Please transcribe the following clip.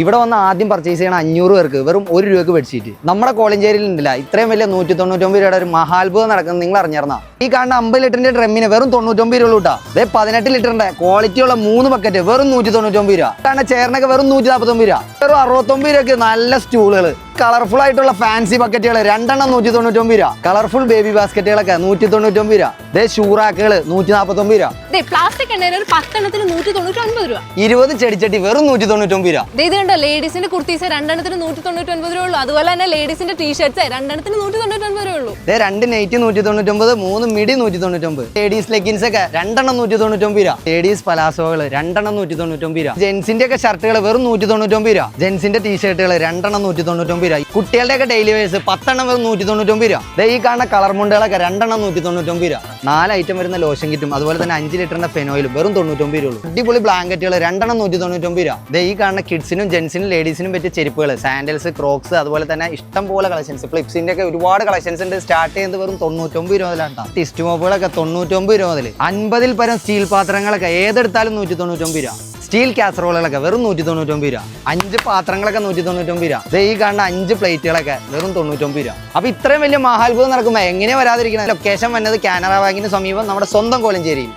ഇവിടെ വന്ന് ആദ്യം പർച്ചേസ് ചെയ്യണ അഞ്ഞൂറ് പേർക്ക് വെറും ഒരു രൂപക്ക് ബെഡ്ഷീറ്റ് നമ്മുടെ കോളഞ്ചേരിയിൽ ഉണ്ടല്ല ഇത്രയും വലിയ നൂറ്റി തൊണ്ണൂറ്റൊമ്പത് രൂപയുടെ ഒരു മഹാത്ഭുതം നടക്കുന്നത് നിങ്ങൾ അറിഞ്ഞിരുന്ന? ഈ കാണുന്ന അമ്പത് ലിറ്ററിന്റെ ഡ്രമ്മിന് വെറും തൊണ്ണൂറ്റൊമ്പത് രൂപ കേട്ടോ അതേ പതിനെട്ട് ലിറ്ററിന്റെ ക്വാളിറ്റിയുള്ള മൂന്ന് ബക്കറ്റ് വെറും നൂറ്റി തൊണ്ണൂറ്റൊമ്പത് രൂപ കാണുന്ന ചേർന്നൊക്കെ വെറും നൂറ്റി നാൽപ്പത്തൊമ്പത് രൂപ. വെറും അറുപത്തൊമ്പത് രൂപയ്ക്ക് നല്ല സ്റ്റൂളുകൾ കളർഫുൾ ആയിട്ടുള്ള ഫാൻസി ബക്കറ്റുകൾ രണ്ടെണ്ണം നൂറ്റി തൊണ്ണൂറ്റൊമ്പത് രൂപ. കളർഫുൾ ബേബി ബാസ്ക്കറ്റുകളൊക്കെ നൂറ്റി തൊണ്ണൂറ്റൊമ്പത് രൂപ. ദേ ഷൂറാക്കുകൾ നൂറ്റി നാൽപ്പത്തൊമ്പത് രൂപ. പ്ലാസ്റ്റിക് കണ്ടെയ്നർ പത്തെണ്ണത്തിന് നൂറ്റി തൊണ്ണൂറ്റി ഒൻപത് രൂപ. ഇരുപത് ചെടിച്ചട്ടി വെറും നൂറ്റി തൊണ്ണൂറ്റൊമ്പത് രൂപ. ദേ ഇത് കണ്ടോ ലേഡീസിന്റെ കുർത്തീസ് രണ്ടെണ്ണത്തിന് നൂറ്റി തൊണ്ണൂറ്റി ഒൻപത് രൂപ ഉള്ളൂ. അതുപോലെ തന്നെ ലേഡീസിന്റെ ടീഷർട്ട്സ് രണ്ടെണ്ണത്തിന് നൂറ്റി തൊണ്ണൂറ്റി ഒൻപത് രൂപ ഉള്ളൂ. ദേ രണ്ട് നൈറ്റി നൂറ്റി തൊണ്ണൂറ്റൊമ്പത് മൂന്ന് മിഡി നൂറ്റി തൊണ്ണൂറ്റൊമ്പത് ലേഡീസ് ലെഗിൻസ് ഒക്കെ രണ്ടെണ്ണം നൂറ്റി തൊണ്ണൂറ്റൊമ്പത് രൂപ ലേഡീസ് പലാസോകൾ രണ്ടെണ്ണം നൂറ്റി തൊണ്ണൂറ്റൊമ്പത് രൂപ. ജെൻസിന്റെ ഒക്കെ ഷർട്ടുകൾ വെറും നൂറ്റി തൊണ്ണൂറ്റൊമ്പത് രൂപ. ജെൻസിന്റെ ടീഷർട്ടുകൾ രണ്ടെണ്ണം നൂറ്റി തൊണ്ണൂറ്റൊമ്പത് രൂപ. കുട്ടികളുടെ ഒക്കെ ഡെയിലി വേഴ്സ് പത്തെണ്ണം നൂറ്റി തൊണ്ണൂറ്റൊമ്പത് രൂപ. ദേ ഈ കാണുന്ന കളർ മുണ്ടുകളൊക്കെ രണ്ടെണ്ണം നൂറ്റി തൊണ്ണൂറ്റൊമ്പത് രൂപ. നാല് ഐറ്റം വരുന്ന ലോഷൻ കിറ്റും അതുപോലെ തന്നെ അഞ്ച് ലിറ്ററിന്റെ ഫെനോയിലും വെറും തൊണ്ണൂറ്റൊമ്പത് രൂപ അടിപൊളി ബ്ലാങ്കറ്റുകൾ രണ്ടെണ്ണം നൂറ്റി തൊണ്ണൂറ്റൊമ്പത് രൂപ. ദേ ഈ കാണുന്ന കിഡ്സിനും ജെൻസിനും ലേഡീസിനും പറ്റിയ ചെരുപ്പുകൾ സാൻഡൽസ് ക്രോക്സ് അതുപോലെ തന്നെ ഇഷ്ടം പോലെ കളക്ഷൻസ് ഫ്ലിപ്സിന്റെ ഒക്കെ ഒരുപാട് കളക്ഷൻസ് ഉണ്ട്. സ്റ്റാർട്ട് ചെയ്യുന്നത് വെറും തൊണ്ണൂറ്റൊമ്പത് രൂപ മുതലാണ് ടിസ്റ്റ് മോബുകളൊക്കെ തൊണ്ണൂറ്റൊമ്പത് രൂപ മുതൽ അൻപതിൽ പരം സ്റ്റീൽ പാത്രങ്ങളൊക്കെ ഏതെടുത്താലും നൂറ്റി തൊണ്ണൂറ്റൊമ്പത് രൂപ. സ്റ്റീൽ കാസറോളുകളൊക്കെ വെറും നൂറ്റി തൊണ്ണൂറ്റൊമ്പത് രൂപ. അഞ്ച് പാത്രങ്ങളൊക്കെ നൂറ്റി തൊണ്ണൂറ്റൊമ്പത് രൂപ. ദേ ഈ കാണുന്ന അഞ്ച് പ്ലേറ്റുകളൊക്കെ വെറും തൊണ്ണൂറ്റൊമ്പത് രൂപ. അപ്പൊ ഇത്രയും വലിയ മഹാത്ഭുതം നടക്കുമ്പോൾ എങ്ങനെ വരാതിരിക്കണം? ലൊക്കേഷൻ വന്നത് കാനറ ബാങ്കിന് സമീപം നമ്മുടെ സ്വന്തം കോലഞ്ചേരിയിൽ.